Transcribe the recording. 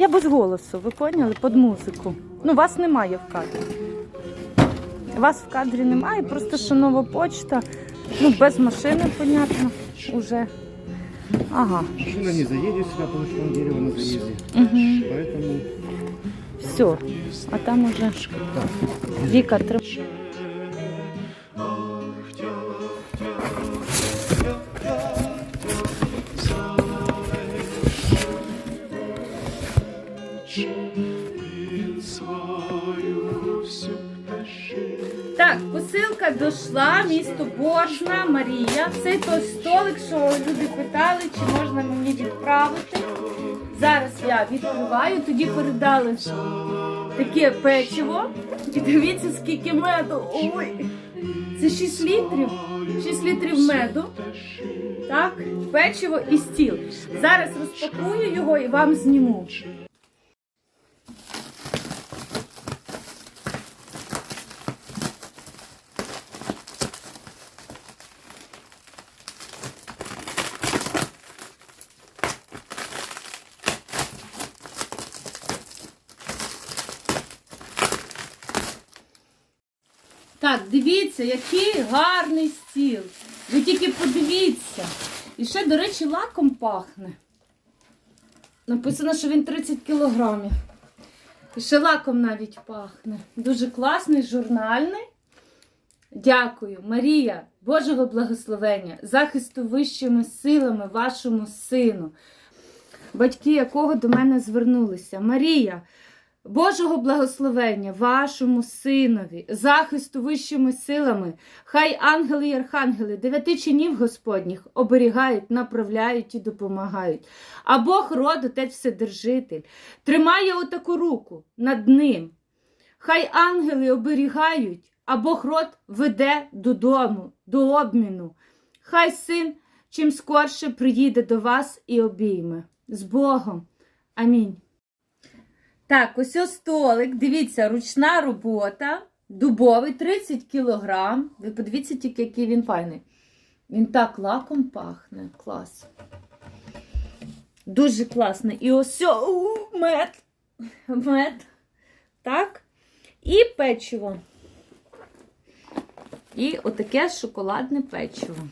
Я без голосу, ви поняли? Під музику. Ну, вас немає в кадрі. Вас в кадрі немає, просто що нова почта. Ну, без машини, понятно, уже. Ага. Машина не заедет сюда, потому что он дерево на заезде. Угу. Поэтому Все. А там уже Віка треба. Так, посилка дійшла, місто Боржна, Марія. Це той столик, що люди питали, чи можна мені відправити. Зараз я відкриваю, тоді передали таке печиво. І дивіться, скільки меду. Ой! Це 6 літрів. 6 літрів меду. Так, печиво і стіл. Зараз розпакую його і вам зніму. Так, дивіться, який гарний стіл. Ви тільки подивіться. І ще, до речі, лаком пахне. Написано, що він 30 кілограмів. І ще лаком навіть пахне. Дуже класний, журнальний. Дякую, Марія, Божого благословення, захисту вищими силами вашому сину, батьки якого до мене звернулися. Марія, Божого благословення вашому синові, захисту вищими силами, хай ангели і архангели дев'яти чинів Господніх оберігають, направляють і допомагають. А Бог род, Отець Вседержитель, тримає отаку руку над ним. Хай ангели оберігають, а Бог род веде додому, до обміну. Хай син чим скорше приїде до вас і обійме. З Богом. Амінь. Так, ось ось столик. Дивіться, ручна робота, дубовий, 30 кілограм. Ви подивіться тільки, який він файний. Він так лаком пахне. Клас. Дуже класний. І ось о, мед. Мед. Так. І печиво. І отаке шоколадне печиво.